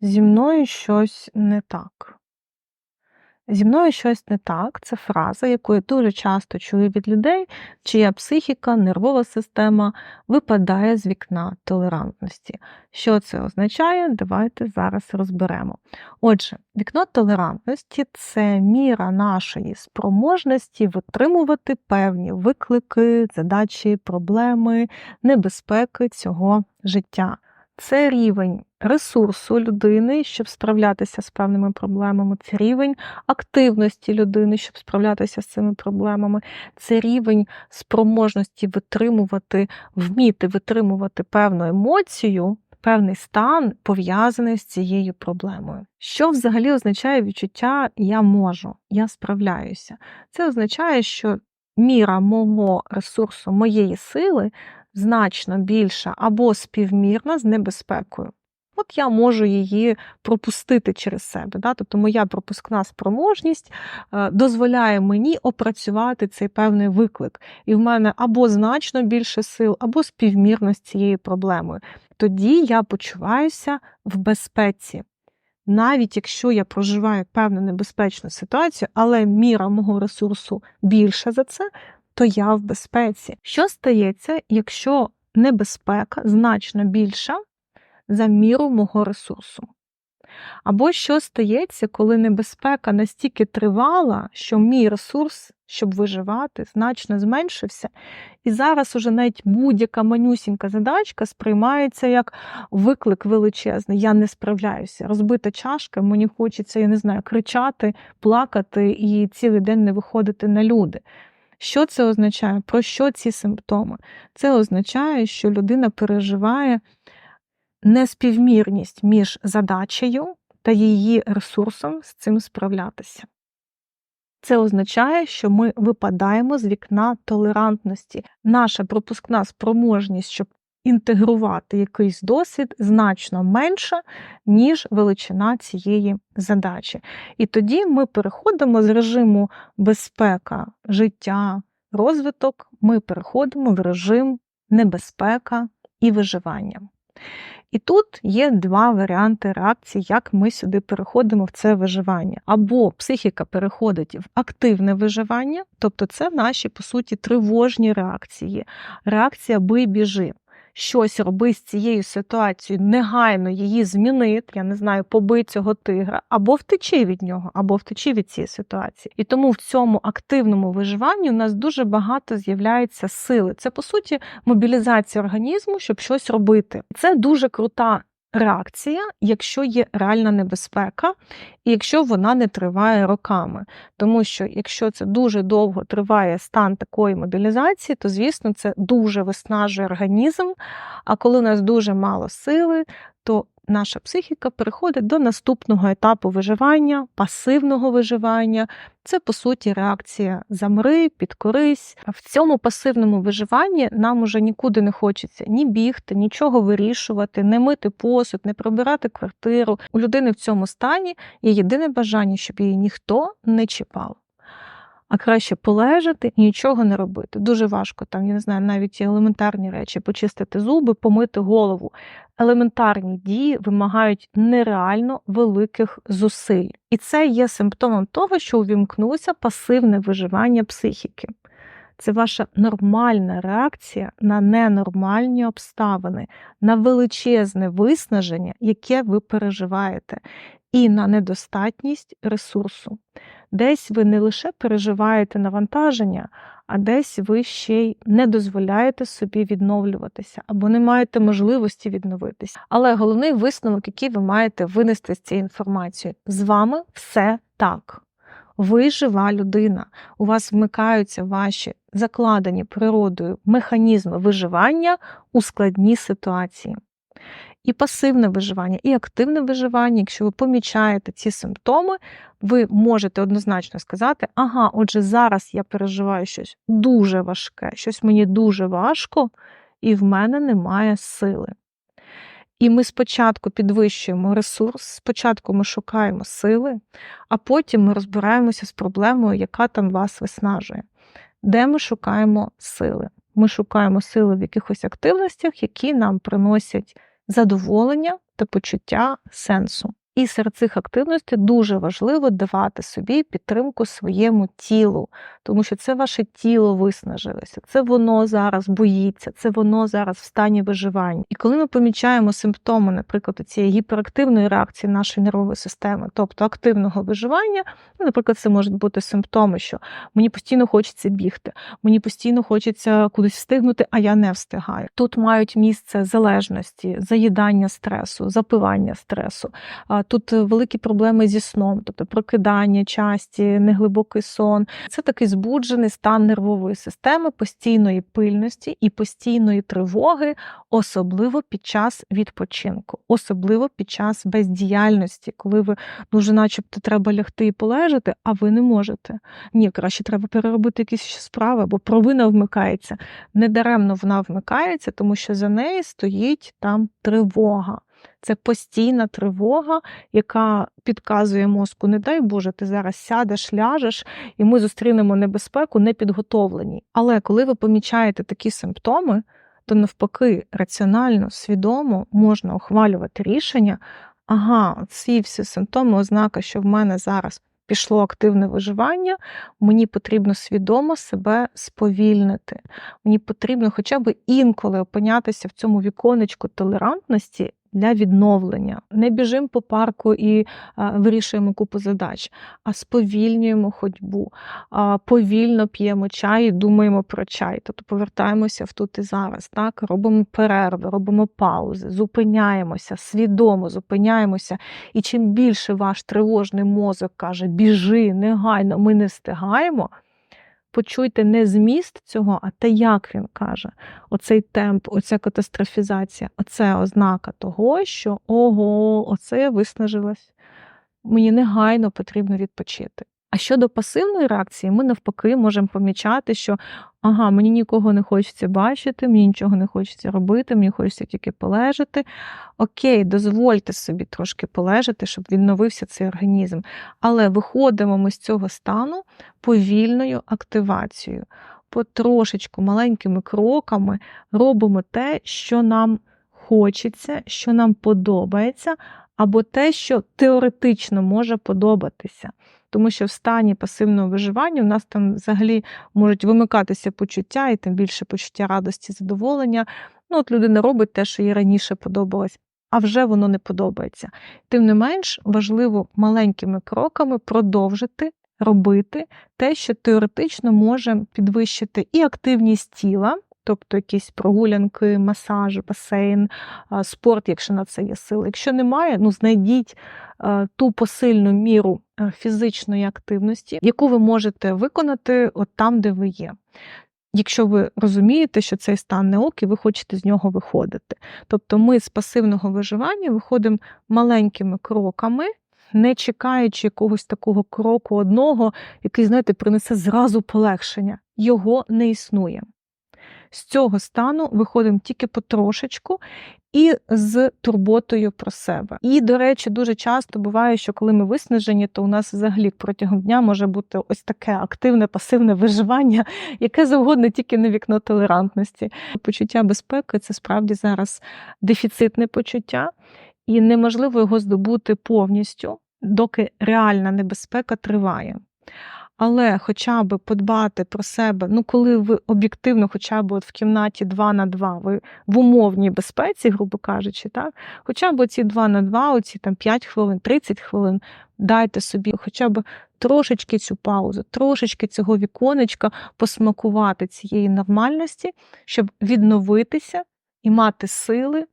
Зі мною щось не так. Зі мною щось не так це фраза, яку я дуже часто чую від людей, чия психіка, нервова система випадає з вікна толерантності. Що це означає? Давайте зараз розберемо. Отже, вікно толерантності це міра нашої спроможності витримувати певні виклики, задачі, проблеми, небезпеки цього життя. Це рівень ресурсу людини, щоб справлятися з певними проблемами, це рівень активності людини, щоб справлятися з цими проблемами, це рівень спроможності витримувати, вміти витримувати певну емоцію, певний стан пов'язаний з цією проблемою. Що взагалі означає відчуття я можу, я справляюся? Це означає, що міра мого ресурсу, моєї сили значно більша або співмірна з небезпекою. От я можу її пропустити через себе. Да? Тобто моя пропускна спроможність е, дозволяє мені опрацювати цей певний виклик. І в мене або значно більше сил, або співмірно з цією проблемою. Тоді я почуваюся в безпеці. Навіть якщо я проживаю певну небезпечну ситуацію, але міра мого ресурсу більша за це, то я в безпеці. Що стається, якщо небезпека значно більша за міру мого ресурсу? Або що стається, коли небезпека настільки тривала, що мій ресурс, щоб виживати, значно зменшився, і зараз уже навіть будь-яка манюсінька задачка сприймається як виклик величезний. Я не справляюся. Розбита чашка, мені хочеться, я не знаю, кричати, плакати і цілий день не виходити на люди. Що це означає? Про що ці симптоми? Це означає, що людина переживає неспівмірність між задачею та її ресурсом з цим справлятися. Це означає, що ми випадаємо з вікна толерантності. Наша пропускна спроможність, щоб інтегрувати якийсь досвід, значно менша, ніж величина цієї задачі. І тоді ми переходимо з режиму безпека, життя, розвиток, ми переходимо в режим небезпека і виживання. І тут є два варіанти реакції, як ми сюди переходимо в це виживання. Або психіка переходить в активне виживання, тобто це наші, по суті, тривожні реакції. Реакція бий біжи щось роби з цією ситуацією, негайно її змінити, я не знаю, побий цього тигра, або втечи від нього, або втечи від цієї ситуації. І тому в цьому активному виживанні у нас дуже багато з'являється сили. Це по суті мобілізація організму, щоб щось робити. Це дуже крута реакція, якщо є реальна небезпека, і якщо вона не триває роками. Тому що якщо це дуже довго триває стан такої мобілізації, то, звісно, це дуже виснажує організм. А коли у нас дуже мало сили, то наша психіка переходить до наступного етапу виживання, пасивного виживання. Це, по суті, реакція замри, підкорись. В цьому пасивному виживанні нам уже нікуди не хочеться ні бігти, нічого вирішувати, не мити посуд, не прибирати квартиру. У людини в цьому стані є єдине бажання, щоб її ніхто не чіпав а краще полежати і нічого не робити. Дуже важко там, я не знаю, навіть елементарні речі, почистити зуби, помити голову. Елементарні дії вимагають нереально великих зусиль. І це є симптомом того, що увімкнуся пасивне виживання психіки. Це ваша нормальна реакція на ненормальні обставини, на величезне виснаження, яке ви переживаєте, і на недостатність ресурсу. Десь ви не лише переживаєте навантаження, а десь ви ще й не дозволяєте собі відновлюватися або не маєте можливості відновитися. Але головний висновок, який ви маєте винести з цієї інформації, з вами все так. Ви жива людина, у вас вмикаються ваші закладені природою механізми виживання у складній ситуації і пасивне виживання, і активне виживання. Якщо ви помічаєте ці симптоми, ви можете однозначно сказати, ага, отже, зараз я переживаю щось дуже важке, щось мені дуже важко, і в мене немає сили. І ми спочатку підвищуємо ресурс, спочатку ми шукаємо сили, а потім ми розбираємося з проблемою, яка там вас виснажує. Де ми шукаємо сили? Ми шукаємо сили в якихось активностях, які нам приносять задоволення та почуття сенсу. І серед цих активностей дуже важливо давати собі підтримку своєму тілу, тому що це ваше тіло виснажилося, це воно зараз боїться, це воно зараз в стані виживання. І коли ми помічаємо симптоми, наприклад, цієї гіперактивної реакції нашої нервової системи, тобто активного виживання, ну, наприклад, це можуть бути симптоми, що мені постійно хочеться бігти, мені постійно хочеться кудись встигнути, а я не встигаю. Тут мають місце залежності, заїдання стресу, запивання стресу. Тут великі проблеми зі сном, тобто прокидання часті, неглибокий сон. Це такий збуджений стан нервової системи, постійної пильності і постійної тривоги, особливо під час відпочинку, особливо під час бездіяльності, коли ви ну вже начебто треба лягти і полежати, а ви не можете. Ні, краще треба переробити якісь справи, бо провина вмикається. Недаремно вона вмикається, тому що за неї стоїть там тривога. Це постійна тривога, яка підказує мозку, не дай Боже, ти зараз сядеш, ляжеш, і ми зустрінемо небезпеку непідготовлені. Але коли ви помічаєте такі симптоми, то навпаки, раціонально, свідомо можна ухвалювати рішення. Ага, ці всі симптоми, ознака, що в мене зараз пішло активне виживання, мені потрібно свідомо себе сповільнити. Мені потрібно хоча б інколи опинятися в цьому віконечку толерантності для відновлення. Не біжимо по парку і вирішуємо купу задач, а сповільнюємо ходьбу, повільно п'ємо чай і думаємо про чай. Тобто повертаємося в тут і зараз. Так? Робимо перерви, робимо паузи, зупиняємося, свідомо зупиняємося. І чим більше ваш тривожний мозок каже, біжи, негайно, ми не встигаємо почуйте не зміст цього, а те, як він каже. Оцей темп, оця катастрофізація, оце ознака того, що ого, оце я виснажилась. Мені негайно потрібно відпочити. А щодо пасивної реакції, ми навпаки можемо помічати, що ага, мені нікого не хочеться бачити, мені нічого не хочеться робити, мені хочеться тільки полежати. Окей, дозвольте собі трошки полежати, щоб відновився цей організм. Але виходимо ми з цього стану повільною активацією. Потрошечку маленькими кроками робимо те, що нам хочеться, що нам подобається, або те, що теоретично може подобатися тому що в стані пасивного виживання у нас там взагалі можуть вимикатися почуття, і тим більше почуття радості, задоволення. Ну, от людина робить те, що їй раніше подобалось, а вже воно не подобається. Тим не менш, важливо маленькими кроками продовжити робити те, що теоретично може підвищити і активність тіла. Тобто якісь прогулянки, масаж, басейн, спорт, якщо на це є сили. Якщо немає, ну знайдіть ту посильну міру фізичної активності, яку ви можете виконати от там, де ви є. Якщо ви розумієте, що цей стан не ок, і ви хочете з нього виходити. Тобто ми з пасивного виживання виходимо маленькими кроками, не чекаючи якогось такого кроку одного, який, знаєте, принесе зразу полегшення. Його не існує. З цього стану виходимо тільки потрошечку і з турботою про себе. І, до речі, дуже часто буває, що коли ми виснажені, то у нас взагалі протягом дня може бути ось таке активне, пасивне виживання, яке завгодно тільки на вікно толерантності. Почуття безпеки це справді зараз дефіцитне почуття, і неможливо його здобути повністю, доки реальна небезпека триває. Але хоча б подбати про себе, ну коли ви об'єктивно, хоча б от в кімнаті 2 на 2, ви в умовній безпеці, грубо кажучи, так, хоча б оці 2 на 2, оці там 5 хвилин, 30 хвилин, дайте собі хоча б трошечки цю паузу, трошечки цього віконечка посмакувати цієї нормальності, щоб відновитися і мати сили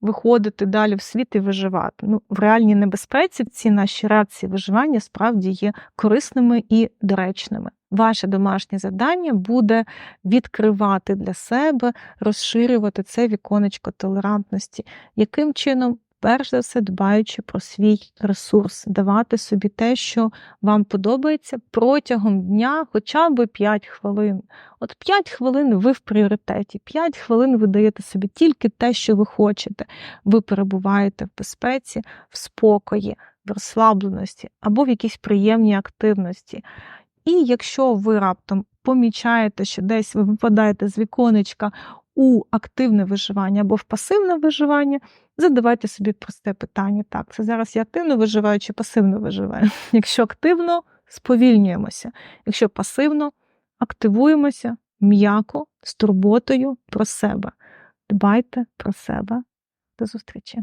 виходити далі в світ і виживати. Ну, В реальній небезпеці ці наші реакції виживання справді є корисними і доречними. Ваше домашнє завдання буде відкривати для себе, розширювати це віконечко толерантності, яким чином перш за все дбаючи про свій ресурс, давати собі те, що вам подобається протягом дня, хоча б 5 хвилин. От 5 хвилин ви в пріоритеті, 5 хвилин ви даєте собі тільки те, що ви хочете. Ви перебуваєте в безпеці, в спокої, в розслабленості або в якійсь приємній активності. І якщо ви раптом помічаєте, що десь ви випадаєте з віконечка у активне виживання або в пасивне виживання, задавайте собі просте питання. Так, це зараз я активно виживаю чи пасивно виживаю. Якщо активно, сповільнюємося. Якщо пасивно, активуємося м'яко, з турботою про себе. Дбайте про себе. До зустрічі!